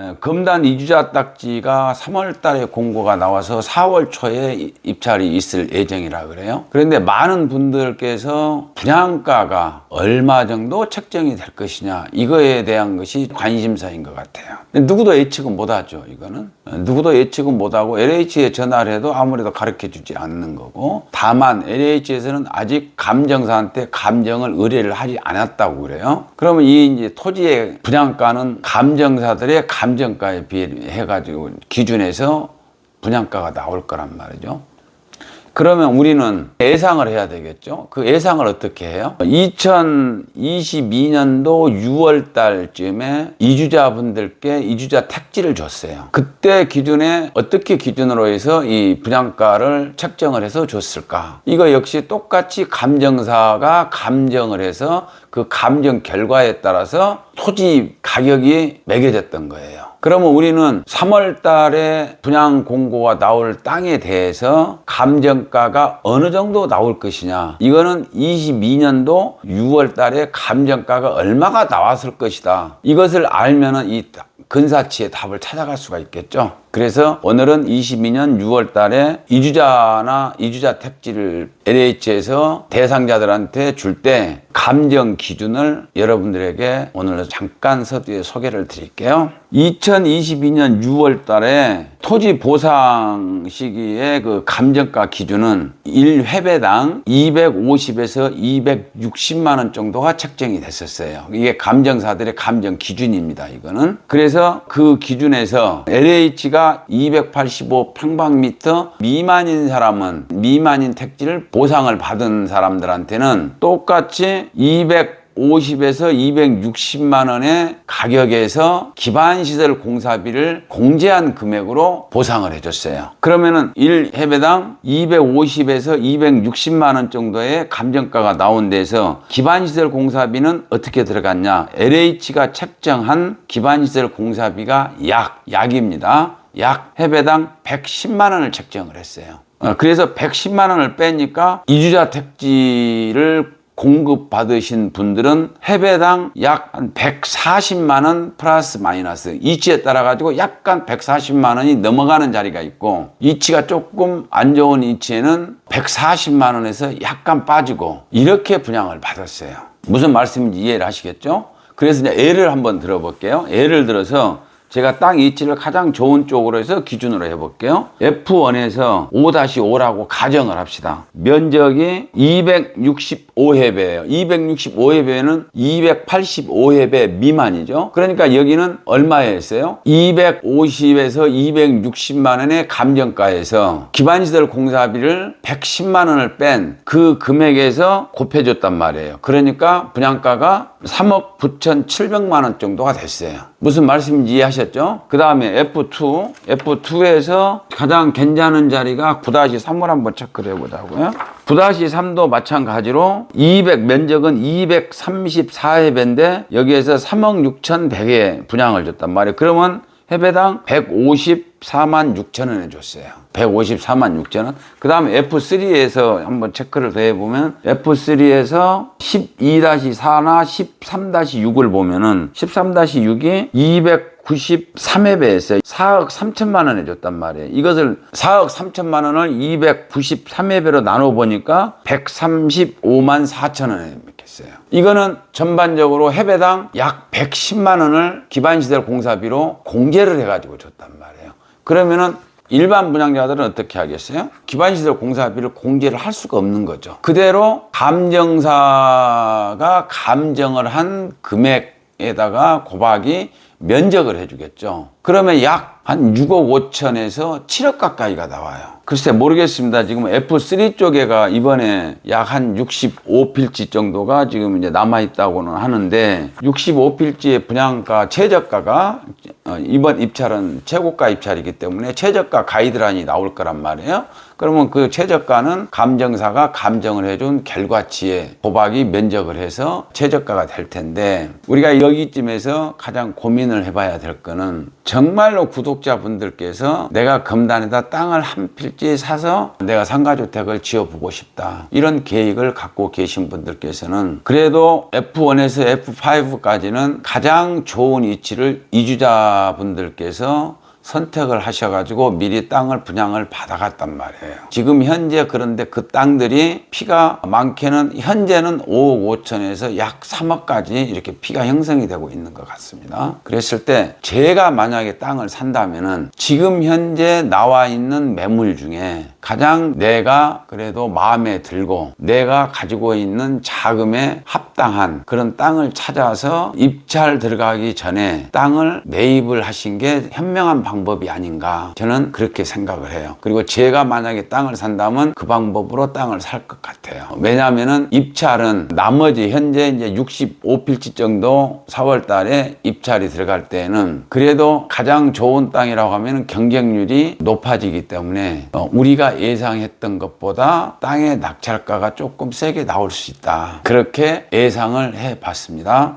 예, 금단 이주자 딱지가 3월 달에 공고가 나와서 4월 초에 이- 입찰이 있을 예정이라 그래요. 그런데 많은 분들께서 분양가가 얼마 정도 책정이 될 것이냐 이거에 대한 것이 관심사인 것 같아요. 누구도 예측은 못하죠. 이거는 어, 누구도 예측은 못하고 LH에 전화를 해도 아무래도 가르쳐 주지 않는 거고 다만 LH에서는 아직 감정사한테 감정을 의뢰를 하지 않았다고 그래요. 그러면 이 이제 토지의 분양가는 감정사들의 감 정가에 비해 가지고 기준에서 분양가가 나올 거란 말이죠. 그러면 우리는 예상을 해야 되겠죠. 그 예상을 어떻게 해요? 2022년도 6월 달쯤에 이주자분들께 이주자 택지를 줬어요. 그때 기준에 어떻게 기준으로 해서 이 분양가를 책정을 해서 줬을까? 이거 역시 똑같이 감정사가 감정을 해서 그 감정 결과에 따라서 토지 가격이 매겨졌던 거예요. 그러면 우리는 3월 달에 분양 공고가 나올 땅에 대해서 감정가가 어느 정도 나올 것이냐. 이거는 22년도 6월 달에 감정가가 얼마가 나왔을 것이다. 이것을 알면은 이 근사치의 답을 찾아갈 수가 있겠죠. 그래서 오늘은 22년 6월 달에 이주자나 이주자 택지를 LH에서 대상자들한테 줄 때 감정 기준을 여러분들에게 오늘 잠깐 서두에 소개를 드릴게요. 2022년 6월 달에 토지 보상 시기의 그 감정가 기준은 1회배당 250에서 260만 원 정도가 책정이 됐었어요. 이게 감정사들의 감정 기준입니다. 이거는. 그래서 그 기준에서 LH가 285 평방미터 미만인 사람은 미만인 택지를 보상을 받은 사람들한테는 똑같이 250에서 260만 원의 가격에서 기반시설 공사비를 공제한 금액으로 보상을 해줬어요. 그러면은 1회배당 250에서 260만 원 정도의 감정가가 나온 데서 기반시설 공사비는 어떻게 들어갔냐? LH가 책정한 기반시설 공사비가 약, 약입니다. 약 해배당 110만 원을 책정을 했어요. 어, 그래서 110만 원을 빼니까 이주자 택지를 공급 받으신 분들은 해배당 약 한 140만 원 플러스 마이너스 이치에 따라 가지고 약간 140만 원이 넘어가는 자리가 있고 이치가 조금 안 좋은 이치에는 140만 원에서 약간 빠지고 이렇게 분양을 받았어요. 무슨 말씀인지 이해를 하시겠죠? 그래서 이제 예를 한번 들어볼게요. 예를 들어서 제가 땅 이치를 가장 좋은 쪽으로 해서 기준으로 해볼게요. F1에서 5-5라고 가정을 합시다. 면적이 265회배예요. 265회배는 285회배 미만이죠. 그러니까 여기는 얼마에 했어요? 250에서 260만 원의 감정가에서 기반시설 공사비를 110만 원을 뺀 그 금액에서 곱해줬단 말이에요. 그러니까 분양가가 3억 9,700만 원 정도가 됐어요. 무슨 말씀인지 이해하셨죠? 그 다음에 F2, F2에서 가장 괜찮은 자리가 9-3을 한번 체크를 해보자고요. 9-3도 마찬가지로 200 면적은 234회배인데 여기에서 3억 6,100에 분양을 줬단 말이에요. 그러면 해배당 154만 6천 원에 줬어요. 154만 6천 원. 그 다음에 F3에서 한번 체크를 더 해보면 F3에서 12-4나 13-6을 보면은 13-6이 293회배였어요. 4억 3천만 원에 줬단 말이에요. 이것을 4억 3천만 원을 293회배로 나눠 보니까 135만 4천 원에 먹 겠어요. 이거는 전반적으로 해배당 약 110만 원을 기반시설 공사비로 공제를 해가지고 줬단 말이에요. 그러면은 일반 분양자들은 어떻게 하겠어요? 기반시설 공사비를 공제를 할 수가 없는 거죠. 그대로 감정사가 감정을 한 금액에다가 고박이 면적을 해주겠죠. 그러면 약 한 6억 5천에서 7억 가까이가 나와요. 글쎄 모르겠습니다. 지금 F3 쪽에가 이번에 약 한 65필지 정도가 지금 이제 남아 있다고는 하는데 65필지의 분양가 최저가가 어, 이번 입찰은 최고가 입찰이기 때문에 최저가 가이드라인이 나올 거란 말이에요. 그러면 그 최저가는 감정사가 감정을 해준 결과치에 도박이 면적을 해서 최저가가 될 텐데 우리가 여기쯤에서 가장 고민 을 해봐야 될 거는 정말로 구독 구독자분들께서 내가 금단에다 땅을 한 필지 사서 내가 상가주택을 지어보고 싶다. 이런 계획을 갖고 계신 분들께서는 그래도 F1에서 F5까지는 가장 좋은 위치를 이주자분들께서 선택을 하셔가지고 미리 땅을 분양을 받아갔단 말이에요. 지금 현재 그런데 그 땅들이 피가 많게는 현재는 5억 5천에서 약 3억까지 이렇게 피가 형성이 되고 있는 것 같습니다. 그랬을 때 제가 만약에 땅을 산다면은 지금 현재 나와 있는 매물 중에 가장 내가 그래도 마음에 들고 내가 가지고 있는 자금에 합 당한 그런 땅을 찾아서 입찰 들어가기 전에 땅을 매입을 하신 게 현명한 방법이 아닌가 저는 그렇게 생각을 해요. 그리고 제가 만약에 땅을 산다면 그 방법으로 땅을 살 것 같아요. 왜냐하면은 입찰은 나머지 현재 이제 65필지 정도 4월 달에 입찰이 들어갈 때는 그래도 가장 좋은 땅이라고 하면 경쟁률이 높아지기 때문에 어, 우리가 예상했던 것보다 땅의 낙찰가가 조금 세게 나올 수 있다. 그렇게 예상을 해 봤습니다.